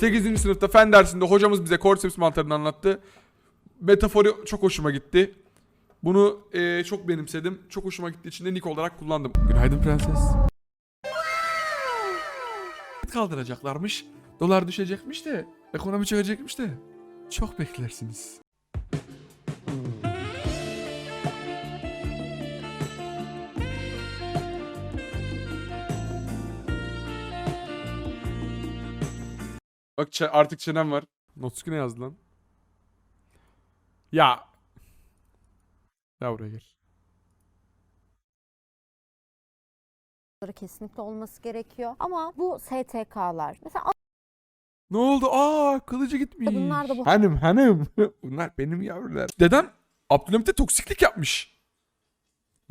8. sınıfta fen dersinde hocamız bize korseps mantarını anlattı. Metaforu çok hoşuma gitti. Bunu eee, çok benimsedim. Çok hoşuma gittiği için de nick olarak kullandım. Günaydın prenses. Kaldıracaklarmış. Dolar düşecekmiş de. Ekonomi çökecekmiş de. Çok beklersiniz. Bak çe- artık çenem var. Notsuki ne yazdı lan? Ya. Ya buraya gel. kesinlikle olması gerekiyor. Ama bu STK'lar mesela Ne oldu? Aa kılıcı gitmiş. Kadınlar da bu- Hanım hanım. Bunlar benim yavrular. Dedem Abdülhamit'e toksiklik yapmış.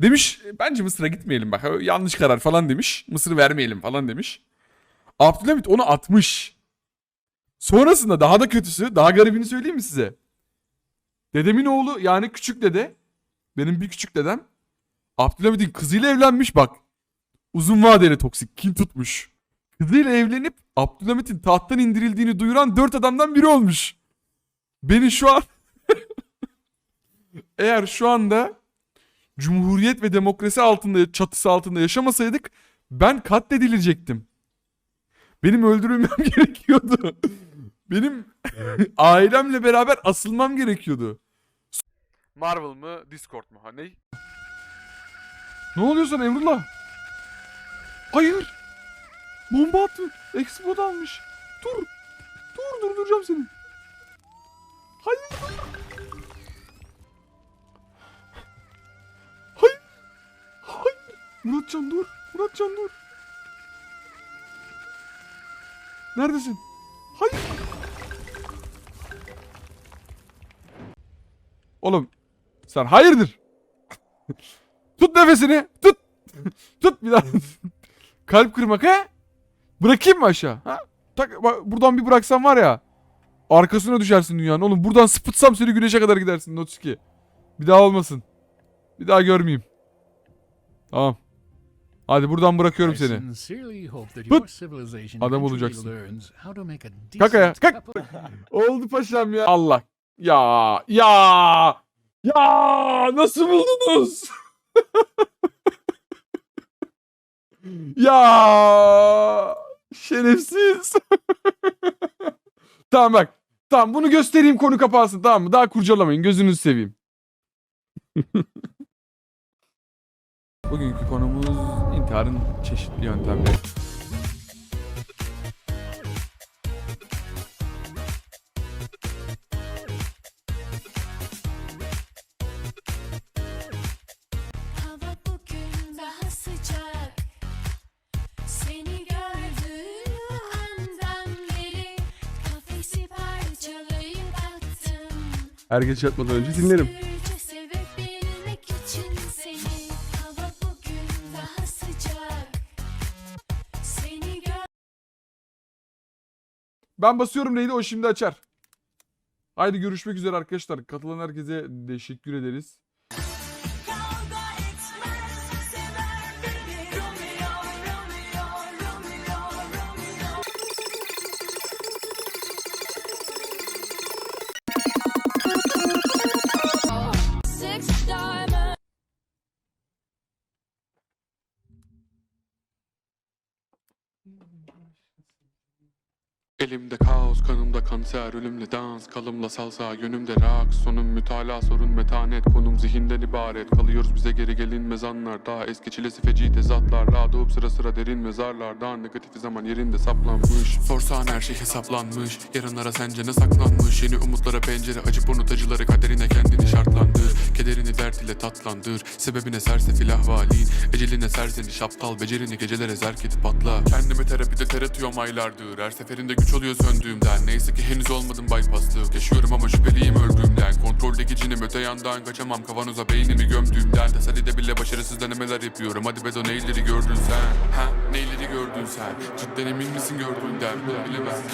Demiş bence Mısır'a gitmeyelim bak yanlış karar falan demiş. Mısır'ı vermeyelim falan demiş. Abdülhamit onu atmış. Sonrasında daha da kötüsü daha garibini söyleyeyim mi size? Dedemin oğlu yani küçük dede benim bir küçük dedem Abdülhamit'in kızıyla evlenmiş bak. Uzun vadeli toksik kin tutmuş. Kızıyla evlenip Abdülhamit'in tahttan indirildiğini duyuran dört adamdan biri olmuş. Beni şu an eğer şu anda Cumhuriyet ve demokrasi altında çatısı altında yaşamasaydık ben katledilecektim. Benim öldürülmem gerekiyordu. Benim ailemle beraber asılmam gerekiyordu. Marvel mı Discord mu? Ha ne? Ne oluyor sana Emrullah? Hayır. Bomba attı. Expo almış. Dur. Dur durduracağım seni. Hayır. Hayır. Hayır. Muratcan dur. Muratcan dur. Neredesin? Hayır. Oğlum sen hayırdır? Tut nefesini. Tut. Tut bir daha. Kalp kırmak he? Bırakayım mı aşağı? Ha? Tak, bak, buradan bir bıraksam var ya. Arkasına düşersin dünyanın. Oğlum buradan sıpıtsam seni güneşe kadar gidersin Notsuki. Bir daha olmasın. Bir daha görmeyeyim. Tamam. Hadi buradan bırakıyorum seni. civilization Adam olacaksın. learns how to make a Kalk Oldu paşam ya. Allah. Ya. Ya. Ya. Nasıl buldunuz? ya. Şerefsiz. tamam bak. Tamam bunu göstereyim konu kapansın tamam mı? Daha kurcalamayın gözünüzü seveyim. Bugünkü konumuz intiharın çeşitli yöntemleri. Her gece yatmadan önce dinlerim. Ben basıyorum neydi o şimdi açar. Haydi görüşmek üzere arkadaşlar. Katılan herkese teşekkür ederiz. Kavga Elimde kaos, kanımda kanser, ölümle dans Kalımla salsa, yönümde rak Sonum mütalaa, sorun metanet Konum zihinden ibaret. Kalıyoruz bize geri gelinmez anlar Daha eski çilesi feci tezatlar. Doğup sıra sıra derin mezarlardan Negatifi zaman yerinde saplanmış. Sorsan her şey hesaplanmış Yarınlara sence ne saklanmış? Yeni umutlara pencere Acı burnu tacıları kaderine kendini Kederini dert ile tatlandır. Sebebine sersefil ahvalin Eceline serzeniş aptal Becerini gecelere zerk edip atla. Kendimi terapide teratıyorum aylardır. Her seferinde güç oluyor söndüğümden. Neyse ki henüz olmadım bypasslık Yaşıyorum ama şüpheliyim öldüğümden. Kontroldeki cinim öte yandan Kaçamam. Kavanoza beynimi gömdüğümden. Tesellide bile başarısız denemeler yapıyorum. Hadi bedo neyleri gördün sen? Ha? Neyleri gördün sen? Cidden emin misin gördüğünden? Bilemezsin